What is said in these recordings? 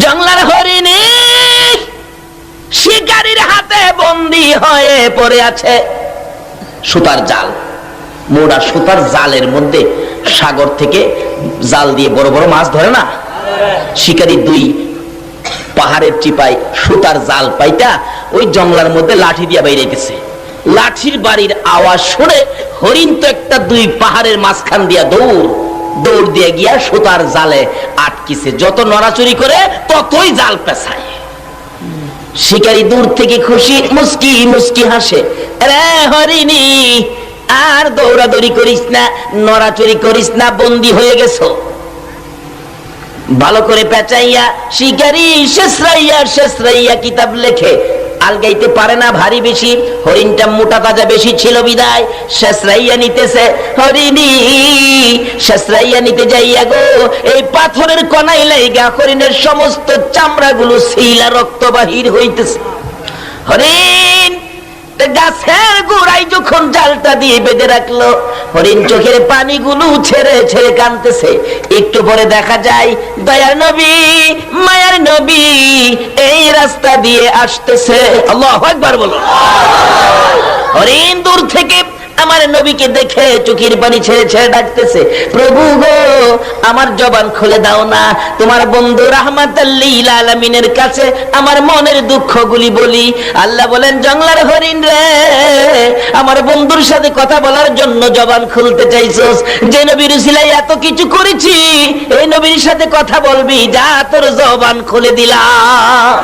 জংলার হরিণী, শিকারীর হাতে বন্দি হয়ে পড়ে আছে সুতার জাল। মোড়া সুতার জালের মধ্যে সাগর থেকে জাল দিয়ে বড় বড় মাছ ধরে না? শিকারী দুই পাহাড়ের চিপায় সুতার জাল পাইতা ওই জঙ্গলার মধ্যে লাঠি দিয়া বাইরেতেছে লাঠির বাড়ির আওয়াজ শুনে হরিণ তো একটা দুই পাহাড়ের মাঝখান দিয়া দৌড়। দৌড় দিয়ে গিয়া সুতার জালে আটকিছে। যত নড়াচুরি করে, ততই জাল পেছায়। শিকারী দূর থেকে খুশি, মুস্কি মুস্কি হাসে। রে হরিণী, আর দৌড়াদৌড়ি করিস না নড়াচুরি করিস না, বন্দি হয়ে গেছো। ভালো করে পেঁচাইয়া শিকারি শেষরাইয়া শেষরাইয়া কিতাব লেখে। আলগাইতে পারে না ভারী বেশি। হরিণটা মোটা তাজা বেশি ছিল বিদায়। শেষরাইয়া নিতেছে, হরিণী, শেষরাইয়া নিতে যাইয়া গো। এই পাথরের কনাই লাইগা হরিণের সমস্ত চামড়াগুলো শিলা রক্ত বাহির হইতেছে। হরিণ গাছের গোড়ায় যখন জালটা দিয়ে বেঁধে রাখল, হরিণ চোখের পানিগুলো ছেড়ে ছেড়ে কানতেছে একটু পরে দেখা যায়, দয়ার নবী, মায়ার নবী এই রাস্তা দিয়ে আসতেছে। আল্লাহ একবার বলো হরিণ দূর থেকে আমার নবীকে দেখে চোখের পানি ছেড়ে ছেড়ে ডাকতেছে, প্রভু গো, আমার জবান খুলে দাও না। তোমার বন্ধু রাহমাত আলামিনের কাছে আমার মনের দুঃখগুলি বলি। আল্লাহ বলেন, জংলার হরিণ রে, আমার বন্ধুর সাথে কথা বলার জন্য জবান খুলতে চাইছস। যে নবীর সিলাই এত কিছু করেছি এই নবীর সাথে কথা বলবি, যা তোর জবান খুলে দিলাম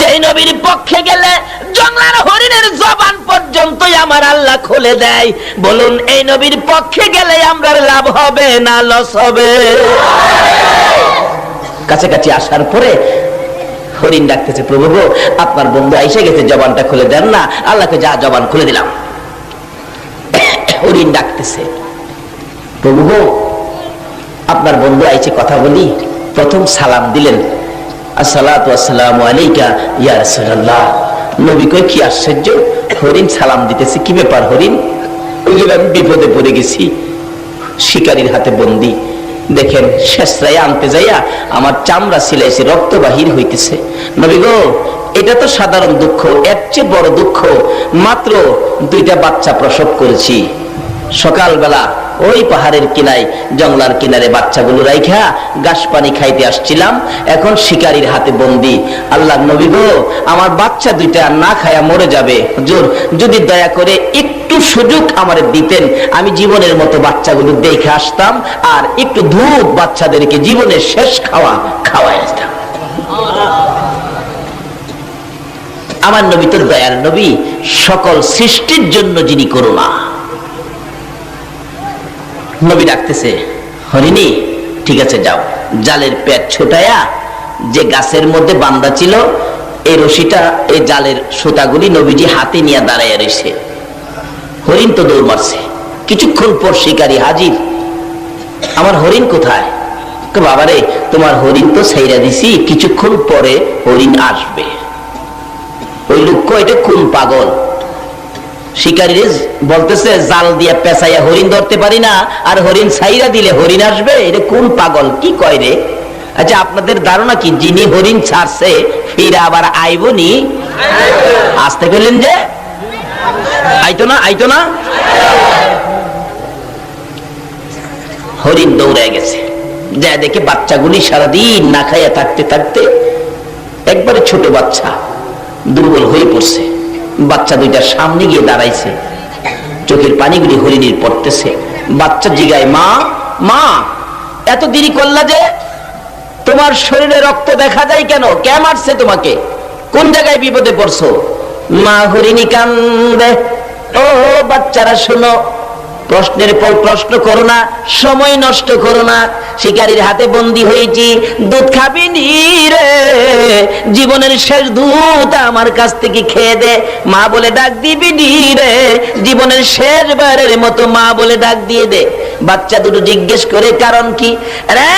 যে নবীর পক্ষে গেলে জংলার হরিণের জবান পর্যন্তই আমার আল্লাহ খুলে দেয়। বলুন, এই নবীর পক্ষে গেলে আমরা লাভ হবে না লস হবে? কাছাকাছি আসার পরে হরিণ ডাকতেছে, প্রভু আপনার বন্ধু এসে গেছে, জবানটা খুলে দেন না, আল্লাহকে যা জবান খুলে দিলাম। হরিণ ডাকতেছে, প্রভু আপনার বন্ধু আইছে কথা বলি। প্রথম সালাম দিলেন আসসালামু আলাইকা ইয়া রাসূলুল্লাহ। নবী কই কি আশ্চর্য? হরিণ সালাম দিতেছে, কি ব্যাপার হরিণ? হুজুর আমি বিপদে পড়ে গেছি, শিকারীর হাতে বন্দি। দেখেন শেষরাই আনতে যাইয়া আমার চামড়া সিলাইছে, রক্ত বাহির হইতেছে। নবী গো, এটা তো সাধারণ দুঃখ, এর চেয়ে বড় দুঃখ। মাত্র দুইটা বাচ্চা প্রসব করেছি। সকালবেলা ওই পাহাড়ের কিনায়, জঙ্গলার কিনারে বাচ্চাগুলো রাইখা ঘাস পানি খাইতে আসছিলাম। এখন শিকারীর হাতে বন্দি। আল্লাহ নবী গো, আমার বাচ্চা দুইটা না খায়া মরে যাবে। হুজুর, যদি দয়া করে একটু সুযোগ আমার দিতেন, আমি জীবনের মতো বাচ্চাগুলো দেখে আসতাম আর একটু দুধ বাচ্চাদেরকে জীবনের শেষ খাওয়া খাওয়াই আসতাম। আমার নবী তোর দয়ার নবী, সকল সৃষ্টির জন্য যিনি করুণা। নবী ডাকতেছে, হরিণী, ঠিক আছে, যাও। জালের পেট ছোটায়া যে গাছের মধ্যে বান্দা ছিল, এই রশিটা, এই জালের সুতাগুলি নবীজি হাতে নিয়ে দাঁড়াইয়া রয়েছে হরিণ তো দৌড় মারছে। কিছুক্ষণ পর শিকারী হাজির, আমার হরিণ কোথায়? তো বাবারে, তোমার হরিণ তো সাইরা দিছি, কিছুক্ষণ পরে হরিণ আসবে। ওই লোক এটা কোন পাগল? শিকারী বলতেছে, জাল দিয়া পেঁচাইয়া হরিণ ধরতে পারি না, আর হরিণ ছাইরা দিলে হরিণ আসবে? এটা কোন পাগল? কি কয় রে? আচ্ছা আপনাদের ধারণা কি? যিনি হরিণ ছাড়ছে, ফিরে আবার আইবনি আসতে পেলেন যে, আইতো না আইতো না। হরিণ দৌড়ে গেছে। যা দেখে বাচ্চাগুলি সারাদিন না খাইয়া থাকতে থাকতে একবারে ছোট বাচ্চা দুর্বল হয়ে পড়ছে। বাচ্চা দুইটার সামনে গিয়ে দাঁড়াইছে। চোখের পানিগুলি হরিণীর পড়তেছে। বাচ্চা জিগায়, মা মা, এত দেরি করলা যে? তোমার শরীরে রক্ত দেখা যায় কেন? কে মারছে তোমাকে? কোন জায়গায় বিপদে পড়ছো? মা হরিণী কান্দে, ও বাচ্চারা, শোনো প্রশ্নের পর প্রশ্ন করো না সময় নষ্ট করো না শিকারীর হাতে বন্দি হয়েছি, দুধ খাবি নি রে। জীবনের শেষ দুধ আমার কাছ থেকে খেয়ে দে, মা বলে ডাক দিবি নি রে। জীবনের শেষ বারের মতো মা বলে ডাক দিয়ে দে। বাচ্চা দুটো জিজ্ঞেস করে কারণ কি? রে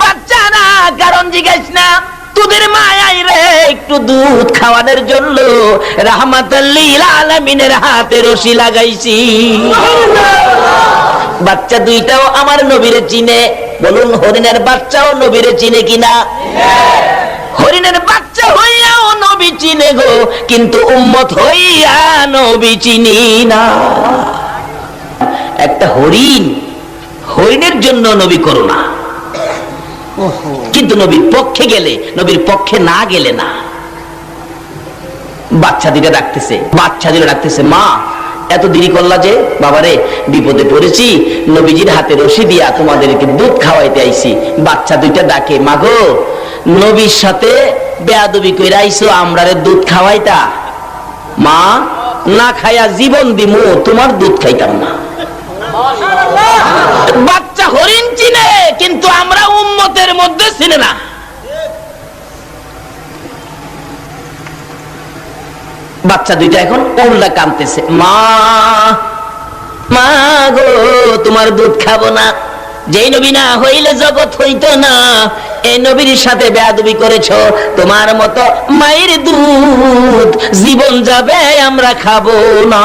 বাচ্চা না, কারণ জিজ্ঞেস না। তোদের মায়াই রে, একটু দুধ খাওয়ানোর জন্য রাহমাতাল্লিল আলামিনের হাতে রশি লাগাইছি। বাচ্চা দুইটাও আমার নবীরে চিনে। বলুন, হরিণের বাচ্চাও নবীরে চিনে কিনা? হরিণের বাচ্চা হইয়াও নবী চিনে গো, কিন্তু উম্মত হইয়া নবী চিনি না। একটা হরিণ, হরিণের জন্য নবী করোনা কিন্তু নবীর পক্ষে গেলে নবীর পক্ষে না গেলে না। বাচ্চা দিটা ডাকতেছে বাচ্চা দিটা ডাকতেছে মা এত দেরি করলা যে বাবারে বিপদে পড়েছি নবীজির হাতে রশি দিয়া তোমাদেরকে দুধ খাওয়াইতে আইছি। বাচ্চা দুইটা ডাকে মাগো নবীর সাথে বেয়াদবি কইরা আইছো আমরারে দুধ খাওয়াইতা? মা না খাইয়া জীবন দিমু তোমার দুধ খাইতাম না। বাচ্চা হরিণ চিনে, কিন্তু আমরা উম্মতের মধ্যে চিনে না। বাচ্চা দুইটা এখন উল্টা কামতেছে। মা গো, তোমার দুধ খাব না। যেই নবী না হইলে জগৎ হইতো না। এই নবীর সাথে বেয়াদবি করেছ, তোমার মতো মায়ের দুধ জীবন যাবে, আমরা খাব না।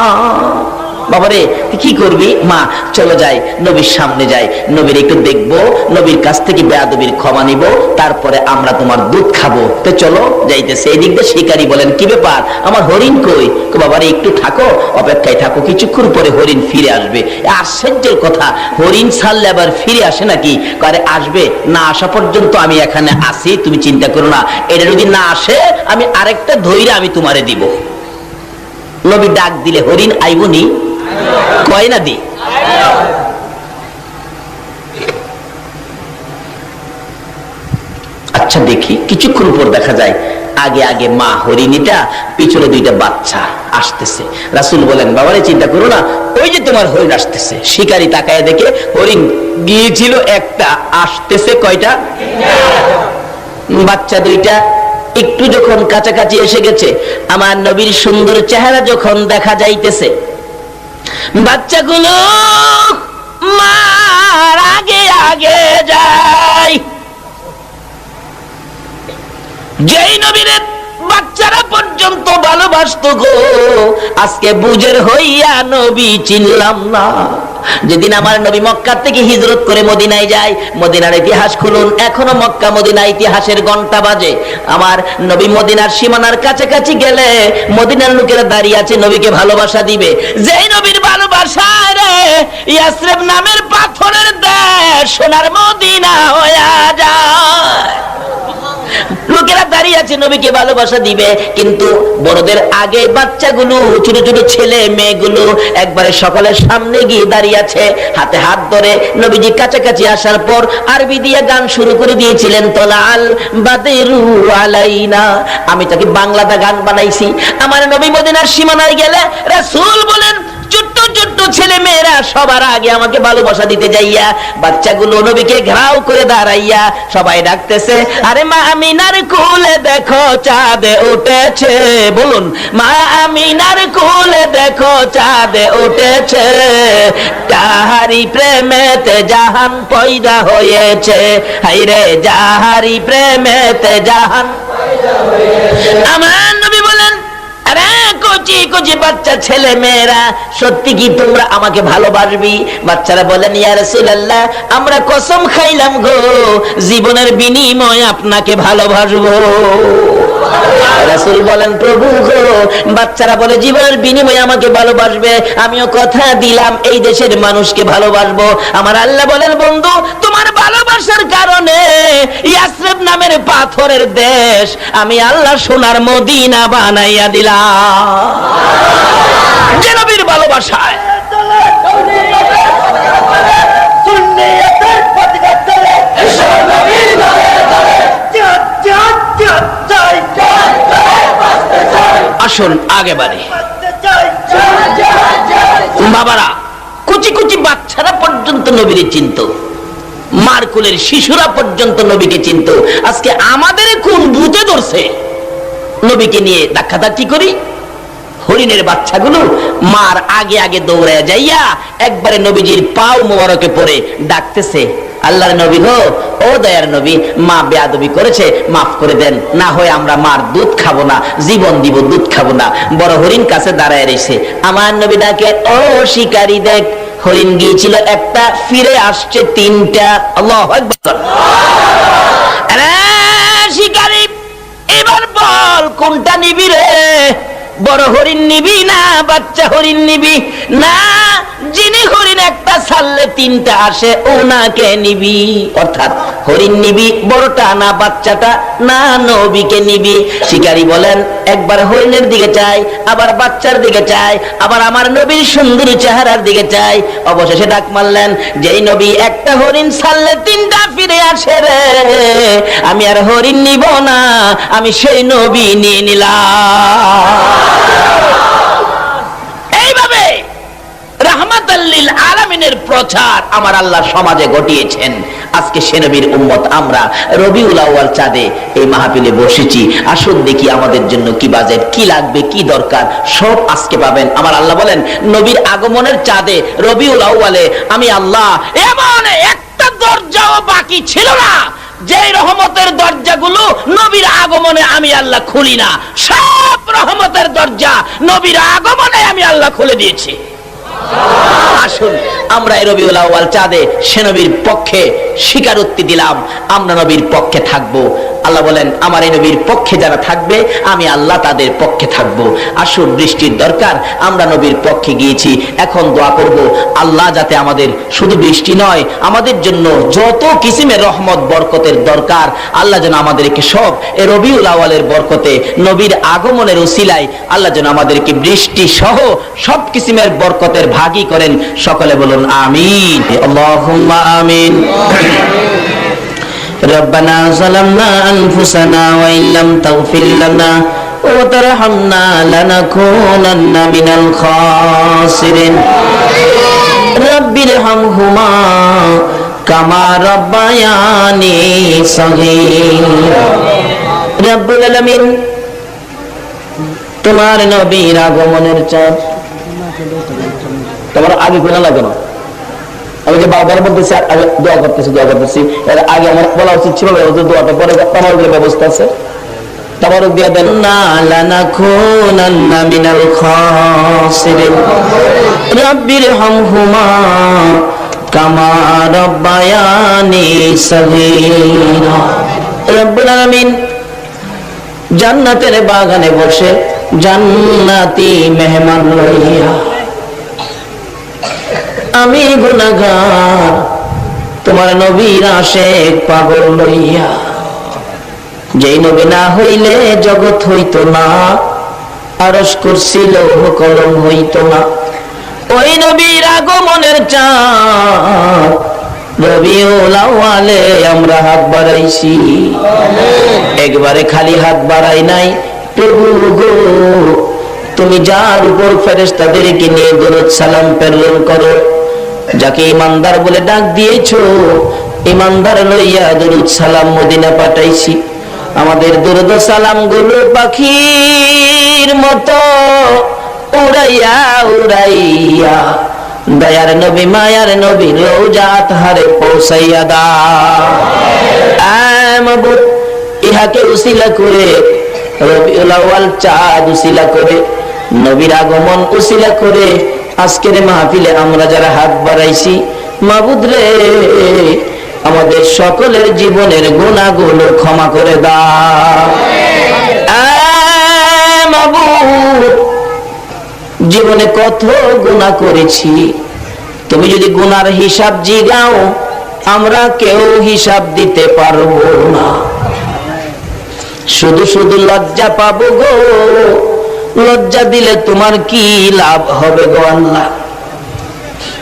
বাবারে কি করবি? মা, চলো যাই, নবীর সামনে যাই। নবীর একটু দেখব, নবীর কাছ থেকে বেয়াদবির ক্ষমা নিব, তারপরে আমরা তোমার দুধ খাব। তো চলো, যাইতেছে। এই দিক দিয়ে শিকারী বলেন, কি ব্যাপার? আমার হরিণ কই? বাবারে, একটু থাকো, অপেক্ষায় থাকো, কিছুক্ষণ পরে হরিণ ফিরে আসবে। আশ্চর্যের কথা, হরিণ ছাড়লে আবার ফিরে আসে নাকি? করে আসবে। না আসা পর্যন্ত আমি এখানে আসি তুমি চিন্তা করো না। এটা যদি না আসে, আমি আরেকটা ধৈর্য আমি তোমারে দিব। নবী ডাক দিলে, হরিণ আইবনি কয় না দি? আচ্ছা দেখি, কিছুক্ষণ পর দেখা যায় আগে আগে মা হরিণীটা, পিছনে দুইটা বাচ্চা আসতেছে। রাসুল বলেন, বাবারে, চিন্তা করো না, ওই যে তোমার হরিণ আসতেছে। শিকারি তাকায় দেখে হরিণ গিয়েছিল একটা, আসতেছে কয়টা? বাচ্চা দুইটা। একটু যখন কাছাকাছি এসে গেছে, আমার নবীর সুন্দর চেহারা যখন দেখা যাইতেছে বাচ্চাগুলো মার আগে আগে যাই যেই নবীর বাচ্চারা পর্যন্ত ভালোবাসত গো, আজকে বুঝের হইয়া নবী চিনলাম না। যেদিন আমার নবী মক্কা থেকে হিজরত করে মদিনায় যায়, মদিনার ইতিহাস খুলুন। এখনও মক্কা মদিনা ইতিহাসের ঘণ্টা বাজে। আমার নবী মদিনার সীমানার কাছাকাছি গেলে মদিনার লোকেরা দাঁড়িয়ে আছে, নবীকে ভালোবাসা দিবে। যেই নবীর ভালোবাসা রে, ইয়াসরেব নামের পাথরের দেশ সোনার মদিনা হইয়া যায়। লোকেরা দাঁড়িয়ে আছে, নবীকে ভালোবাসা দিবে। কিন্তু বড়দের আগে বাচ্চাগুলো, ছোট ছোট ছেলে মেয়েগুলো একবারে সকালের সামনে গিয়ে দাঁড়িয়ে আছে। হাতে হাত ধরে নবীজি কাছাকাছি আসার পর আরবি দিয়ে গান শুরু করে দিয়েছিলেন, তোলাল আলাইনা। আমি তাকে বাংলাতে গান বানাইছি। আমার নবী মদিনার সীমানায় গেলে রাসূল বলেন ছোট্ট ছেলে মেয়েরা সবার আগে আমাকে ভালোবাসা দিতে যাইয়া, বাচ্চাগুলো নবীকে ঘেরাও করে দাঁড়াইয়া সবাই ডাকতেছে, আরে মা আমিনার কুলে দেখো চাঁদে উঠেছে। বলুন, মা আমিনার কুলে দেখো চাঁদে উঠেছে। যাহারি প্রেমেতে জাহান পয়দা হয়েছে। হাইরে যাহারি প্রেমেতে জাহান আমার কচি কচি বাচ্চা ছেলে মেয়েরা, সত্যি কি তোমরা আমাকে ভালোবাসবি? বাচ্চারা বলেন আমরা কসম খাইলাম গো, জীবনের বিনিময় আপনাকে ভালোবাসবো। বলেন, প্রভু গো, বাচ্চারা বলে, জীবনের বিনিময়ে আমাকে ভালোবাসবে, আমিও কথা দিলাম, এই দেশের মানুষকে ভালোবাসবো। আমার আল্লাহ বলেন, বন্ধু, তোমার ভালোবাসার কারণে ইয়াসরিব নামের পাথরের দেশ আমি আল্লাহ সোনার মদিনা বানাইয়া দিলাম। যে নবীর ভালোবাসায়। আসুন, আগে বাড়ি। বাবারা, কুচি কুচি বাচ্চারা পর্যন্ত নবীরে চিনত। মারকুলের শিশুরা পর্যন্ত নবীকে চিনত। আজকে আমাদের কোন ভূতে ধরছে। নবীকে নিয়ে ধাক্কাধাক্কি করি। হরিণের বাচ্চাগুলো মার আগে আগে দৌড়ায় যাইয়া একবারে নবীজির পাও মোবারকে পড়ে ডাকতেছে। আল্লাহর নবী গো, ও দয়ার নবী, মা বেয়াদবি করেছে, মাফ করে দেন। না হয় আমরা মার দুধ খাব না, জীবন দিব, দুধ খাব না। বড় হরিণ কাছে দাঁড়ায় রয়েছে আমার নবী ডাকে, ও শিকারী দেখ হরিণ গিয়েছিল একটা, ফিরে আসছে তিনটা। আল্লাহ শিকারি, এবার বল, কোনটা নিবি রে? বড় হরিণ নিবি না, বাচ্চা হরিণ নিবি? না যিনি হরিণ একটা ছাড়লে তিনটা আসে, ওনাকে নিবি। অর্থাৎ হরিণ নিবি, বড়টা না, বাচ্চাটা না, নবীকে নিবি। শিকারী বলেন, একবার হরিণের দিকে চাই, আবার বাচ্চার দিকে চাই, আবার আমার নবীর সুন্দর চেহারার দিকে চাই। অবশেষে ডাক মারলেন, যেই নবী, একটা হরিণ ছাড়লে তিনটা ফিরে আসে রে। আমি আর হরিণ নিব না, আমি সেই নবী নিয়ে নিলাম। রাহমাতাল্লিল আলামিনের প্রচার আমার আল্লাহ সমাজে ঘটিয়েছেন। আজকে সেনবীর উম্মত আমরা রবিউল আউয়াল চাঁদে এই মাহফিলে বসেছি। আসুন দেখি আমাদের জন্য কি বাজেট, কি লাগবে, কি দরকার, সব আজকে পাবেন। আমার আল্লাহ বলেন, নবীর আগমনের চাঁদে, রবিউল আউয়ালে আমি আল্লাহ এমন একটা দরজাও বাকি ছিল না যে রহমতের দরজাগুলো নবীর আগমনে আমি আল্লাহ খুলি না। সব রহমতের দরজা নবীর আগমনে আমি আল্লাহ খুলে দিয়েছি। আসুন আমরা এ রবিউল চাঁদে সে নবীর পক্ষে স্বীকারোক্তি দিলাম আমরা নবীর পক্ষে থাকব। আল্লাহ বলেন, আমার এই নবীর পক্ষে যারা থাকবে, আমি আল্লাহ তাদের পক্ষে থাকব। আসুন, বৃষ্টির দরকার, আমরা নবীর পক্ষে গিয়েছি। এখন দোয়া করব, আল্লাহ যাতে আমাদের শুধু বৃষ্টি নয়, আমাদের জন্য যত কিসিমের রহমত, বরকতের দরকার, আল্লাহ যেন আমাদেরকে সব, এ রবিউল আওয়ালের বরকতে, নবীর আগমনের উসিলায় আল্লাহ যেন আমাদেরকে বৃষ্টি সহ সব কিসিমের বরকতের ভাগী করেন। সকলে বলুন, আমিন। আমিন। ربنا ظلمنا أنفسنا وإن لم تغفر لنا وترحمنا لنكونن من الخاسرين رب ارحمهما كما ربياني صغيرا رب العالمين তোমার নবীর আগমনের চাঁদ তোমার আগে কোনা লাগে না বারবার দোয়া করতেছি দোয়া করতেছি। এর আগে আমার বলা উচিত ছিল দোয়াটা, পরে তোমার ব্যবস্থা আছে। তোমার দিয়ে দেন, না লানাকুনান্না মিনাল খাসিরিন। রাব্বির হামহুমা কামা রাব্বায়ানি সাগীরা। রব্বুল আলামিন জান্নাতের বাগানে বসে জান্নাতি মেহমান লইয়া আমি গুনাগার তোমার নবীর আশেক পাগল লইয়া। যেই নবী না হইলে জগৎ হইত না, আরস করছিল কলম হইত না। ওই নবীর আগমনের চাঁদ আমরা হাত বাড়াইছি। একবারে খালি হাত বাড়াই নাই, প্রভু গো, তুমি যার উপর ফেরেশতাদেরকে নিয়ে দরুদ সালাম প্রেরণ করো। যাকে ইমানদার বলে ডাক দিয়েছ, ইমানদার লইয়া দরুদ সালাম মদিনা পাঠাইছি। আমাদের দরুদ সালামগুলো পাখির মতো উড়াইয়া উড়াইয়া, দয়ার নবী, মায়ার নবী রোজাত হারে পৌঁছাইয়া দা আমবুত ইহাকে উসিলা করে, রবিউল আউয়াল চাঁদ উসিলা করে, নবীর আগমন উসিলা করে আজকের মাহফিলে আমরা যারা হাত বাড়াইছি, মাবুদ রে, আমাদের সকলের জীবনের গুণাগুলো ক্ষমা করে দাও। জীবনে কত গুণা করেছি। তুমি যদি গুনার হিসাব জিগাও, আমরা কেউ হিসাব দিতে পারব না। শুধু শুধু লজ্জা পাবো গো। লজ্জা দিলে তোমার কি লাভ হবে গো আল্লাহ?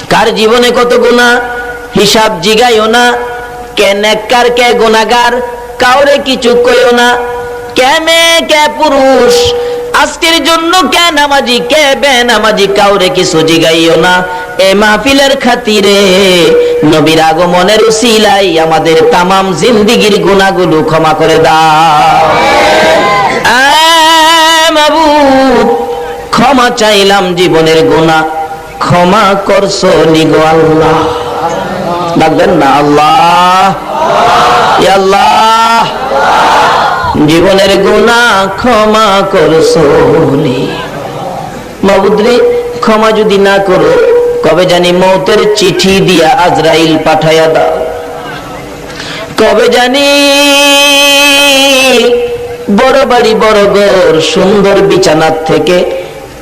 কার জীবনে কত গুণা হিসাব জিগাইও না। কে নেককার, কে গুনাগার কাউরে কিছু কইও না। কে মেয়ে, কে পুরুষ, আজকের জন্য কে নামাজি, কে বে নামাজি কাউরে কিছু জিগাইও না। এ মাহফিলের খাতিরে নবীর আগমনের উসিলাই আমাদের তামাম জিন্দিগির গুণাগুলো ক্ষমা করে দাও। মাবুদ ক্ষমা চাইলাম জীবনের গুণা ক্ষমা করছ নিগো আল্লাহ। ডাকবেন না, আল্লাহ আল্লাহ, জীবনের গুণা ক্ষমা করছ মাবুদ্রি ক্ষমা যদি না করো, কবে জানি মৌতের চিঠি দিয়া আজরাইল পাঠাইয়া দাও। কবে জানি বড় বাড়ি, বড় ঘর, সুন্দর বিছানার থেকে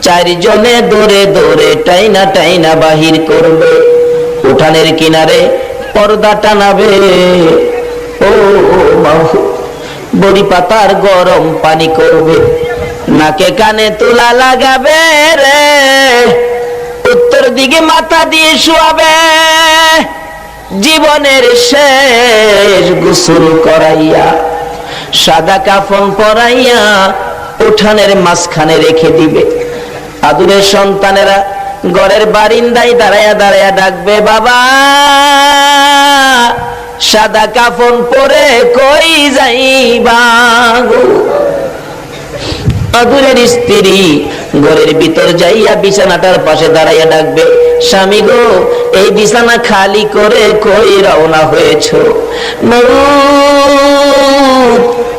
চারজনে দৌড়ে দৌড়ে টাইনা টাইনা বাহির করবে। উঠানের কিনারে পর্দা টানাবে। ও বড়ি পাতার গরম পানি করবে। নাকে কানে তুলা লাগাবে রে, উত্তর দিকে মাথা দিয়ে শোয়াবে। জীবনের শেষ গোসল করাইয়া সাদা কাফন পরাইয়া উঠানের মাঝখানে রেখে দিবে। আদুরের সন্তানেরা ঘরের বারিন্দাই দাঁড়ায়া দাঁড়ায়া ডাকবে, বাবা, সাদা কাফন পরে কই যাইবা আদুরের স্ত্রী ঘরের ভিতর যাইয়া বিছানাটার পাশে দাঁড়াইয়া ডাকবে স্বামী গো এই বিছানা খালি করে কই রওনা হয়েছ?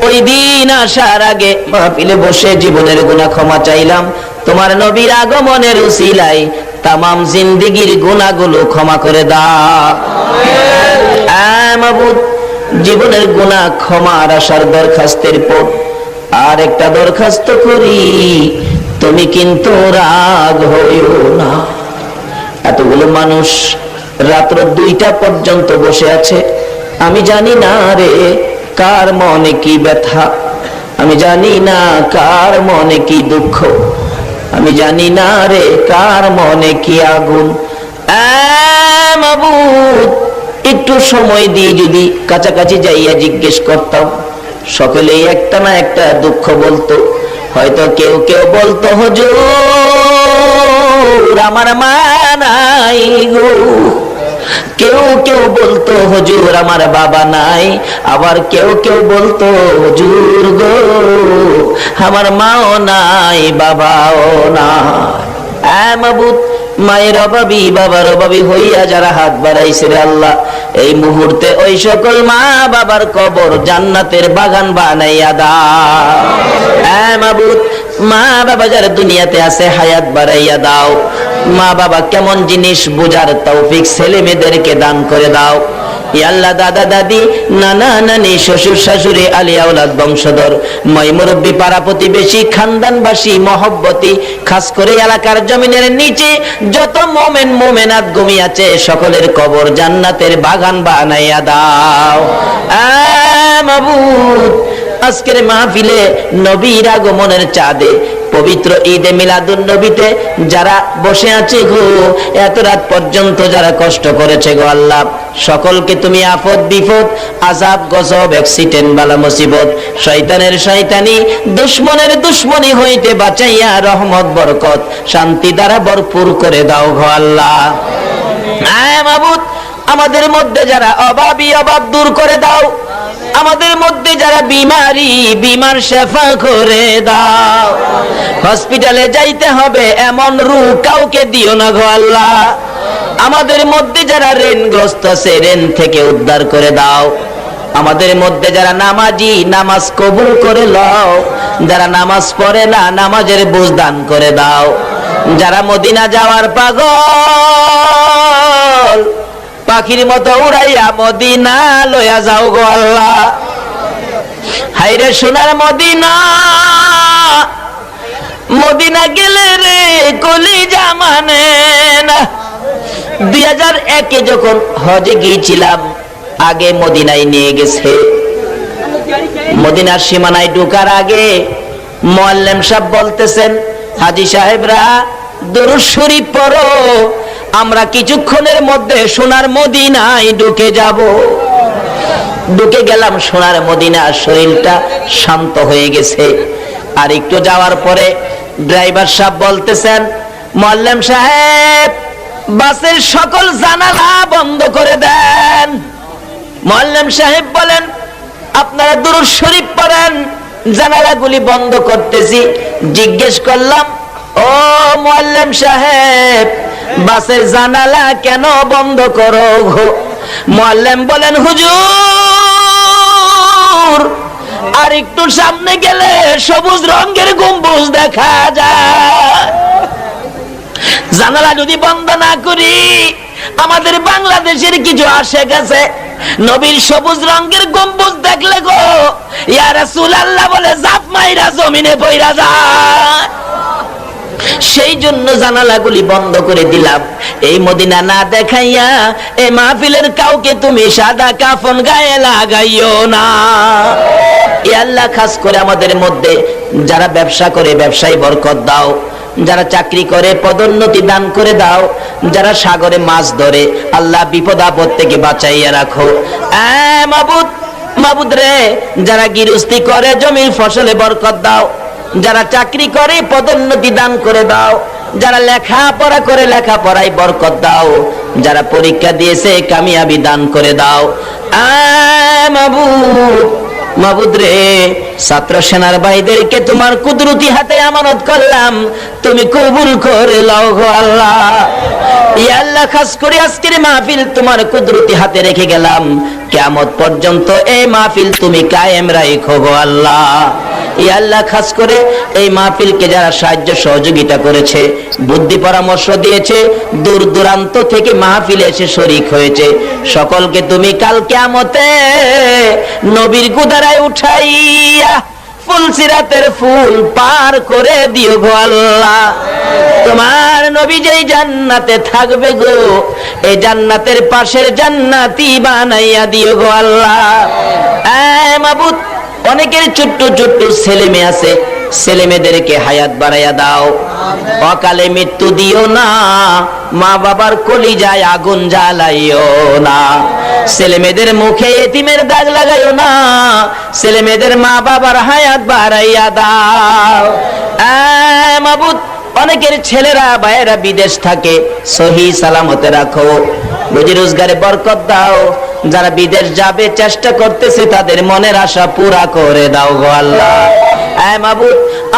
ওই দিন আসার আগে মাহফিলে বসে জীবনের গুণা ক্ষমা চাইলাম। তোমার নবীর আগমনের উসিলাই তামাম জিন্দিগির গুণাগুলো ক্ষমা করে দাও। আহ, জীবনের গুণা ক্ষমার আসার দরখাস্তের পর আর একটা দরখাস্ত করি। তুমি কিন্তু রাগ হইও না। এতগুলো মানুষ রাত্র দুইটা পর্যন্ত বসে আছে। আমি জানি না রে, কার মনে কি ব্যথা। আমি জানি না কার মনে কি দুঃখ। আমি জানি না রে, কার মনে কি আগুন। একটু সময় দিয়ে যদি কাছাকাছি যাইয়া জিজ্ঞেস করতাম। সকলেই একটা না একটা দুঃখ বলতো। হয়তো কেউ কেউ বলতো, হজুর, আমার মা নাই গো। কেউ কেউ বলতো, হজুর, আমার বাবা নাই। আবার কেউ কেউ বলতো, হজুর গো, আমার মাও নাই, বাবাও না মায়ের অভাবী, বাবার অভাবী হইয়া যারা হাত বাড়াইছে রে আল্লাহ, এই মুহূর্তে ওই সকল মা বাবার কবর জান্নাতের বাগান বানাইয়া দাও। হ্যাঁ মা বাবা যারা দুনিয়াতে আছে, হায়াত বাড়াইয়া দাও। মা বাবা কেমন জিনিস বোঝার তৌফিক ছেলে মেয়েদেরকে দান করে দাও। আল্লাহ দাদা দাদি, নানা নানি, শ্বশুর শাশুড়ি আলিয়া আউলাদ বংশধর। মই মুরব্বী, পাড়া প্রতিবেশী, খানদানবাসী, মহব্বতী, খাস করে এলাকার জমিনের নিচে যত মোমেন, মোমেনাত ঘুমিয়াছে সকলের কবর জান্নাতের বাগান বানাইয়া দাও। আজকের মাহফিলে নবীর আগমনের চাঁদে পবিত্র ঈদে মিলাদুন নবীতে যারা বসে আছে গো, এত রাত পর্যন্ত যারা কষ্ট করেছে গো আল্লাহ, সকলকে তুমি আফত বিপদ আজাব, গজব, অ্যাক্সিডেন্ট, বালা মুসিবত, শয়তানের শয়তানি, দুশ্মনের দুশ্মনী হইতে বাঁচাইয়া রহমত, বরকত, শান্তি দ্বারা ভরপুর করে দাও গো আল্লাহ। আমাদের মধ্যে যারা অভাবী অভাব দূর করে দাও আমাদের মধ্যে যারা বিমারি বিমার শেফা করে দাও। হসপিটালে যাইতে হবে, এমন রু কাউকে দিও না গো আল্লাহ। আমাদের মধ্যে যারা ঋণগ্রস্ত আছে, ঋণ থেকে উদ্ধার করে দাও। আমাদের মধ্যে যারা নামাজি, নামাজ কবুল করে লও। যারা নামাজ পড়ে না, নামাজের বুঝ দান করে দাও। যারা মদিনা যাওয়ার পাগল পাখির মতো উড়াইয়া মদিনা লইয়া যাও গো আল্লাহ। হাইরে সোনার মদিনা মদিনা গেলে রে কলি জামানে না। দুই হাজার একে যখন হজে গিয়েছিলাম, আগে মদিনায় নিয়ে গেছে। মদিনার সীমানায় ঢোকার আগে মোয়াল্লেম সাহেব বলতেছেন, হাজি সাহেবরা, দরুদ শরীফ পড়ো। আমরা কিছুক্ষণের মধ্যে সোনার মদিনায় ঢুকে যাব। ঢুকে গেলাম, সোনার মদিনা শরীরটা শান্ত হয়ে গেছে। আর একটু যাওয়ার পরে ড্রাইভার সাহেব বলতেছেন, মোয়াল্লেম সাহেব, বাসের সকল জানালা বন্ধ করে দেন। মোয়াল্লেম সাহেব বলেন, আপনারা দুরুদ শরীফ পড়েন, জানালাগুলি বন্ধ করতেছি। জিজ্ঞেস করলাম, ও মোয়াল্লেম সাহেব বাসের জানালা কেন বন্ধ করো মোয়াল্লেম বলেন, হুজুর, আর একটু সামনে গেলে সবুজ রঙের গম্বুজ দেখা যায়। জানালা যদি বন্ধ না করি, আমাদের বাংলাদেশের কিছু আসে গেছে নবীর সবুজ রঙের গম্বুজ দেখলে গো, ইয়া রাসূলুল্লাহ বলে, জাপ মাইরা জমিনে পইরা যায়। সেই জন্য জানালাগুলি বন্ধ করে দিলাম। এই মদিনা না দেখাইয়া এ মাহফিলের কাউকে তুমি সাদা কাফন গায়ে লাগাইও না। এ আল্লাহ খাস করে আমাদের মধ্যে যারা ব্যবসা করে, ব্যবসায় বরকত দাও। যারা চাকরি করে, পদোন্নতি দান করে দাও। যারা সাগরে মাছ ধরে, আল্লাহ বিপদ আপদ থেকে বাঁচাইয়া রাখো। মাবুদ মাবুদ রে, যারা গিরস্তি করে, জমির ফসলে বরকত দাও। যারা চাকরি করে, পদোন্নতি দান করে দাও। যারা লেখাপড়া করে, লেখাপড়ায় বরকত দাও। যারা পরীক্ষা দিয়েছে, কামিয়াবি দান করে দাও। মাবুদ রে, ছাত্র সেনার ভাইদেরকে তোমার কুদরতি হাতে আমানত করলাম। তুমি কবুল করে লও আল্লাহ। আল্লাহ, খাস করে আজকের মাহফিল তোমার কুদরতি হাতে রেখে গেলাম। কিয়ামত পর্যন্ত এই মাহফিল তুমি কায়েম রাখো গো আল্লাহ। ইয়া আল্লাহ খাস করে এই মাহফিলকে যারা সাহায্য সহযোগিতা করেছে, বুদ্ধি পরামর্শ দিয়েছে, দূর দূরান্ত থেকে মাহফিলে এসে শরিক হয়েছে। সকলকে তুমি কাল কিয়ামতে নবীর গুদারায় উঠাইয়া ফুল সিরাতের ফুল পার করে দিও গো আল্লাহ। তোমার নবী যেই জান্নাতে থাকবে গো এই জান্নাতের পাশের জান্নাতি বানাইয়া দিও গো আল্লাহ। এ অনেকের ছোট্ট ছোট্ট ছেলে মেয়ে আছে, ছেলে মেয়েদেরকে হায়াত বাড়াইয়া দাও। অকালে মৃত্যু দিও না, মা বাবার কলি যায় আগুন জ্বালাইও না। ছেলে মেয়েদের মুখে এতিমের দাগ লাগাইও না, ছেলে মেয়েদের মা বাবার হায়াত বাড়াইয়া দাও। মাবুদ, অনেকের ছেলেরা, ভাইয়েরা বিদেশ থাকে, সহি সালামতে রাখো, রুজি রোজগারে বরকত দাও। যারা বিদেশ যাবে, চেষ্টা করতেছে তাদের মনের আশা পুরা করে দাও গো আল্লাহ।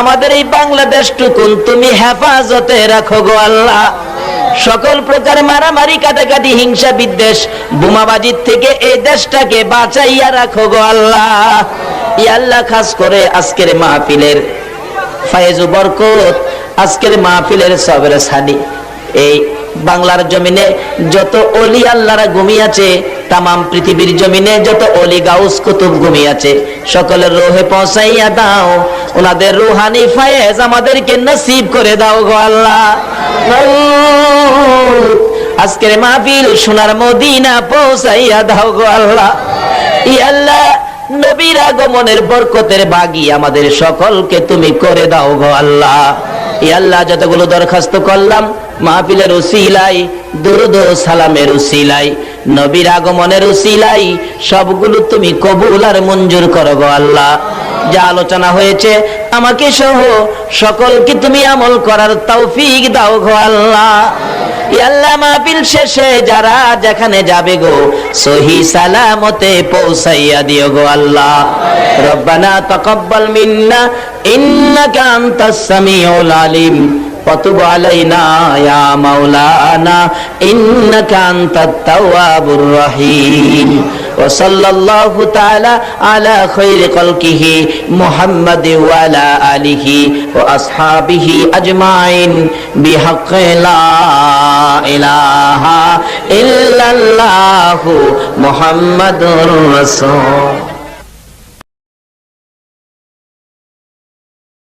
আমাদের এই বাংলাদেশ টুকুন তুমি হেফাজতে রাখো গো আল্লাহ। সকল প্রকার মারামারি, কাটাকাটি, হিংসা, বিদ্বেষ, বোমাবাজির থেকে এই দেশটাকে বাঁচাইয়া রাখো গো আল্লাহ। আল্লাহ, খাস করে আজকের মাহফিলের ফায়েজু বরকত, আজকের মাহফিলের সবের সানি এই বাংলার জমিনে যত অলি আল্লাহরা ঘুমিয়েছে তামাম পৃথিবীর জমিনে যত অলি গাউস কুতুব ঘুমিয়েছে সকলের রোহে পৌঁছাইয়া দাও। ওনাদের রুহানি ফায়েজ আমাদেরকে নসিব করে দাও গো আল্লাহ। আজকের মাহফিল সোনার মদিনা পৌঁছাইয়া দাও গো আল্লাহ। ই আল্লাহ, নবীর আগমনের বরকতের বাগি আমাদের সকলকে তুমি করে দাও গো আল্লাহ। ই আল্লাহ, যতগুলো দরখাস্ত করলাম মাহফিলের উসিলাই দুরুদ সালামের উসিলাই নবীর আগমনের উসিলাই সবগুলো তুমি কবুল আর মঞ্জুর করো গো আল্লাহ। যা আলোচনা হয়েছে আমাকে সহ সকলকে তুমি আমল করার তৌফিক দাও গো আল্লাহ। আল্লাহ, মাহফিল শেষে যারা যেখানে যাবে গো, সহি সালামতে পৌঁছাইয়া দিও গো আল্লাহ। রব্বানা তাকাব্বাল মিন্না, ইন্নাকা আনতাস সামিউল আলিম। وتب علينا يا مولانا إنك أنت التواب الرحيم وصلى الله تعالى على خير خلقه محمد وعلى آله وأصحابه أجمعين بحق لا إله إلا الله محمد رسول